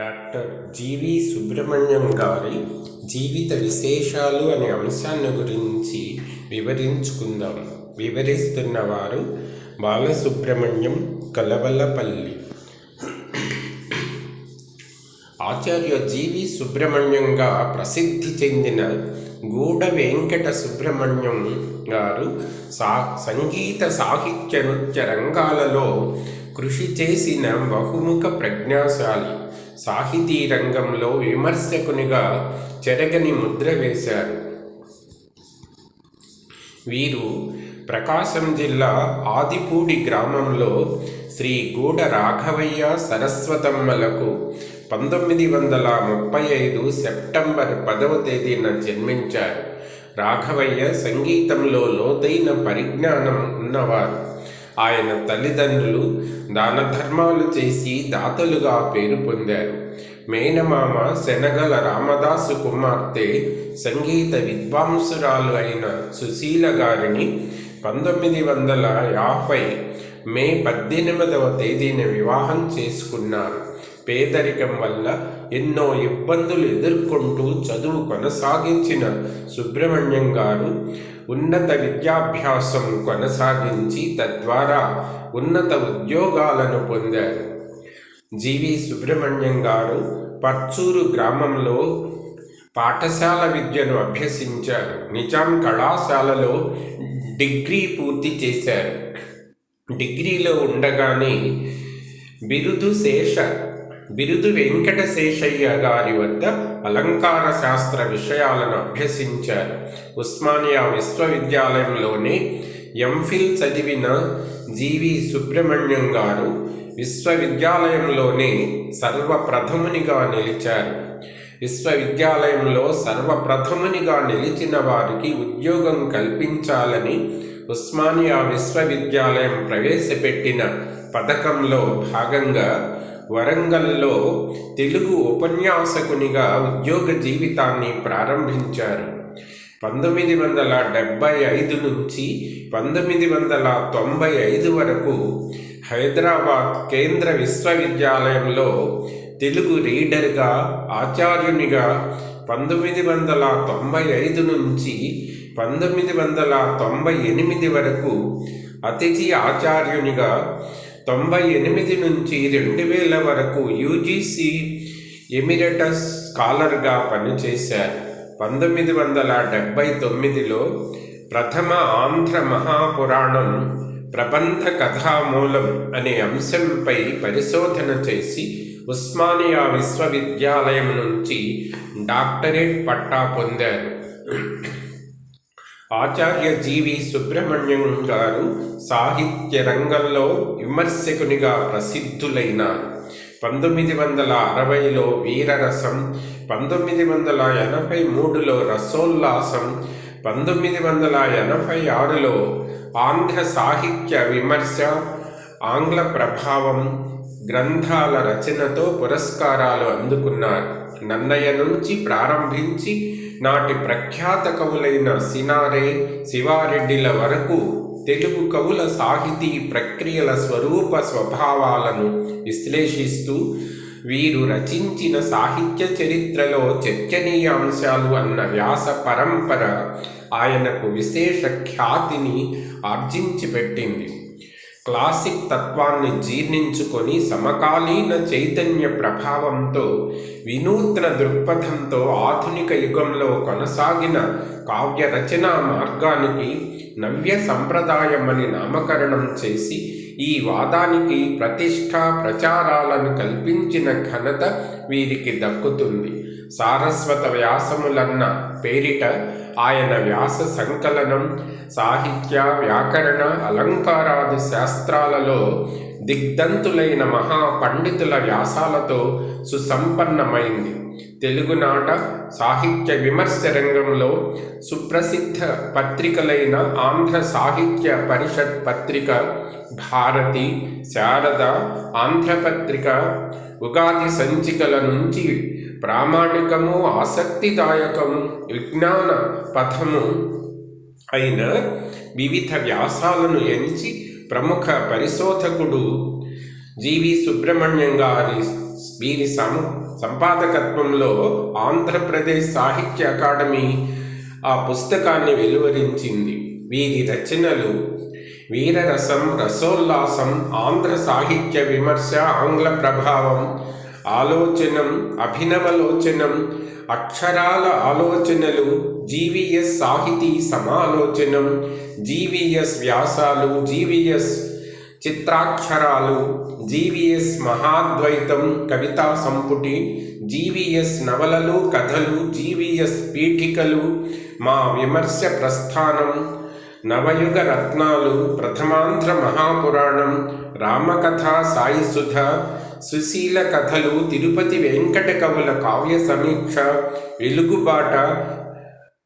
Doctor జీవి సుబ్రహ్మణ్యం గారి జీవిత విశేషాలు అనే అంశాన్ని గురించి వివరించుకుందాం. వివరిస్తున్నవారు బాలసుబ్రహ్మణ్యం కలవలపల్లి. ఆచార్య జీవి సుబ్రహ్మణ్యంగా ప్రసిద్ధి చెందిన గూడ వెంకట సుబ్రహ్మణ్యం గారు సా సంగీత సాహిత్య నృత్య రంగాలలో కృషి చేసిన బహుముఖ ప్రజ్ఞాశాలి. సాహితీ రంగంలో విమర్శకునిగా చెరగని ముద్ర వేశారు. వీరు ప్రకాశం జిల్లా ఆదిపూడి గ్రామంలో శ్రీ గూడ రాఘవయ్య సరస్వతమ్మలకు పంతొమ్మిది వందల ముప్పై ఐదు సెప్టెంబర్ పదవ తేదీన జన్మించారు. రాఘవయ్య సంగీతంలో లోతైన పరిజ్ఞానం ఉన్నవారు. ఆయన తల్లిదండ్రులు దాన ధర్మాలు చేసి దాతలుగా పేరు పొందారు. మేనమామ శనగల రామదాసు కుమార్తె సంగీత విద్వాంసురాలు అయిన సుశీల గారిని పంతొమ్మిది వందల యాభై మే పద్దెనిమిదవ తేదీన వివాహం చేసుకున్నారు. పేదరికం వల్ల ఎన్నో ఇబ్బందులు ఎదుర్కొంటూ చదువు కొనసాగించిన సుబ్రహ్మణ్యం గారు ఉన్నత విద్యాభ్యాసం కొనసాగించి తద్వారా ఉన్నత ఉద్యోగాలను పొందారు. జీవి సుబ్రహ్మణ్యం గారు పచ్చూరు గ్రామంలో పాఠశాల విద్యను అభ్యసించారు. నిజాం కళాశాలలో డిగ్రీ పూర్తి చేశారు. డిగ్రీలో ఉండగానే బిరుదు శేష బిరుదు వెంకటశేషయ్య గారి వద్ద అలంకార శాస్త్ర విషయాలను అభ్యసించారు. ఉస్మానియా విశ్వవిద్యాలయంలోనే ఎంఫిల్ చదివిన జీవి సుబ్రహ్మణ్యం గారు విశ్వవిద్యాలయంలోనే సర్వప్రథమునిగా నిలిచారు. విశ్వవిద్యాలయంలో సర్వప్రథమునిగా నిలిచిన వారికి ఉద్యోగం కల్పించాలని ఉస్మానియా విశ్వవిద్యాలయం ప్రవేశపెట్టిన పథకంలో భాగంగా వరంగల్లో తెలుగు ఉపన్యాసకునిగా ఉద్యోగ జీవితాన్ని ప్రారంభించారు. పంతొమ్మిది వందల డెబ్భై ఐదు నుంచి పంతొమ్మిది వందల తొంభై ఐదు వరకు హైదరాబాద్ కేంద్ర విశ్వవిద్యాలయంలో తెలుగు రీడర్గా ఆచార్యునిగా పంతొమ్మిది వందల తొంభై ఐదు నుంచి పంతొమ్మిది వందల తొంభై ఎనిమిది వరకు అతిథి ఆచార్యునిగా తొంభై ఎనిమిది నుంచి రెండు వేల వరకు యూజీసీ ఎమిరేటస్ స్కాలర్గా పనిచేశారు. పంతొమ్మిది వందల డెబ్భై తొమ్మిదిలో ప్రథమ ఆంధ్ర మహాపురాణం ప్రబంధ కథామూలం అనే అంశంపై పరిశోధన చేసి ఉస్మానియా విశ్వవిద్యాలయం నుంచి డాక్టరేట్ పట్టా పొందారు. ఆచార్య జీవి సుబ్రహ్మణ్యం గారు సాహిత్య రంగంలో విమర్శకునిగా ప్రసిద్ధులైనారు పంతొమ్మిది వందల అరవైలో వీరరసం పంతొమ్మిది వందల ఎనభై మూడులో రసోల్లాసం పంతొమ్మిది వందల ఎనభై ఆరులో ఆంధ్ర సాహిత్య విమర్శ ఆంగ్ల ప్రభావం గ్రంథాల రచనతో పురస్కారాలు అందుకున్నారు. నన్నయ్య నుంచి ప్రారంభించి నాటి ప్రఖ్యాత కవులైన సినారే శివారెడ్డిల వరకు తెలుగు కవుల సాహితీ ప్రక్రియల స్వరూప స్వభావాలను విశ్లేషిస్తూ వీరు రచించిన సాహిత్య చరిత్రలో చర్చనీయ అంశాలు అన్న వ్యాస పరంపర ఆయనకు విశేష ఖ్యాతిని ఆర్జించి పెట్టింది క్లాసిక్ తత్వాన్ని జీర్ణించుకొని సమకాలీన చైతన్య ప్రభావంతో వినూత్న దృక్పథంతో ఆధునిక యుగంలో కొనసాగిన కావ్య రచనా మార్గానికి నవ్య సంప్రదాయమని నామకరణం చేసి ఈ వాదానికి ప్రతిష్ట ప్రచారాలను కల్పించిన ఘనత వీరికి దక్కుతుంది. సారస్వత వ్యాసములన్న పేరిట ఆయన వ్యాస సంకలనం సాహిత్య వ్యాకరణ అలంకారాది శాస్త్రాలలో దిగ్ధంతులైన మహాపండితుల వ్యాసాలతో సుసంపన్నమైంది. తెలుగునాట సాహిత్య విమర్శ రంగంలో సుప్రసిద్ధ పత్రికలైన ఆంధ్ర సాహిత్య పరిషత్ పత్రిక భారతి శారద ఆంధ్రపత్రిక ఉగాది సంచికల నుంచి ప్రామాణికము ఆసక్తిదాయకము విజ్ఞాన పథము అయిన వివిధ వ్యాసాలను ఎంచి ప్రముఖ పరిశోధకుడు జీవి సుబ్రహ్మణ్యం గారి వీరి సం సంపాదకత్వంలో ఆంధ్రప్రదేశ్ సాహిత్య అకాడమీ ఆ పుస్తకాన్ని వెలువరించింది. వీరి రచనలు వీరరసం రసోల్లాసం ఆంధ్ర సాహిత్య విమర్శ ఆంగ్ల ప్రభావం ఆలోచనం అభినవలోచనం అక్షరాల ఆలోచనలు జీవీఎస్ సాహితీ సమాలోచనం జీవీఎస్ వ్యాసాలు జీవీఎస్ చిత్రాక్షరాలు జీవీఎస్ మహాద్వైతం కవితా సంపుటి జీవీఎస్ నవలలు కథలు జీవీఎస్ పీఠికలు మా విమర్శ ప్రస్థానం నవయుగ రత్నాలు ప్రథమాంధ్ర మహాపురాణం రామకథ సాయిసుధ సుశీల కథలు తిరుపతి వెంకట కవుల కావ్య సమీక్ష వెలుగుబాట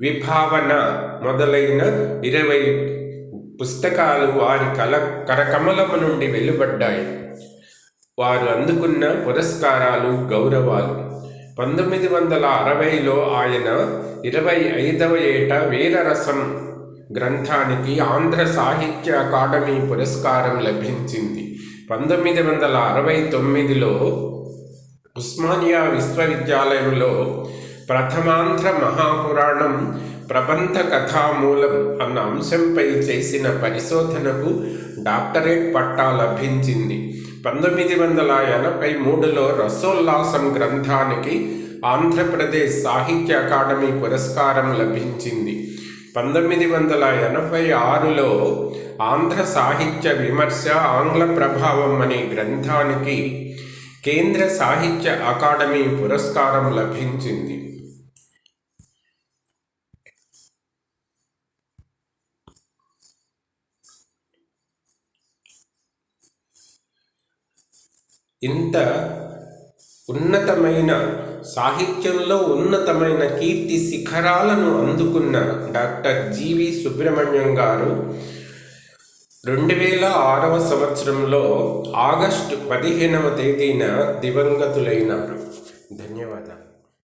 విభావన మొదలైన ఇరవై పుస్తకాలు వారి కల కరకమలం నుండి వెలువడ్డాయి. వారు అందుకున్న పురస్కారాలు గౌరవాలు. పంతొమ్మిది వందల అరవైలో ఆయన ఇరవై ఐదవ ఏట వీరరసం గ్రంథానికి ఆంధ్ర సాహిత్య అకాడమీ పురస్కారం లభించింది. పంతొమ్మిది వందల అరవై తొమ్మిదిలో ఉస్మానియా విశ్వవిద్యాలయంలో ప్రథమాంధ్ర మహాపురాణం ప్రబంధ కథామూలం అన్న అంశంపై చేసిన పరిశోధనకు డాక్టరేట్ పట్టా లభించింది. పంతొమ్మిది వందల ఎనభై మూడులో రసోల్లాసం గ్రంథానికి ఆంధ్రప్రదేశ్ సాహిత్య అకాడమీ పురస్కారం లభించింది. పంతొమ్మిది వందల ఎనభై ఆరులో ఆంధ్ర సాహిత్య విమర్శ ఆంగ్ల ప్రభావం అనే గ్రంథానికి కేంద్ర సాహిత్య అకాడమీ పురస్కారం లభించింది. ఇంత ఉన్నతమైన సాహిత్యంలో ఉన్నతమైన కీర్తి శిఖరాలను అందుకున్న డాక్టర్ జీవి సుబ్రహ్మణ్యం గారు రెండు వేల ఆరవ సంవత్సరంలో ఆగస్టు పదిహేనవ తేదీన దివంగతులైనారు. ధన్యవాదాలు.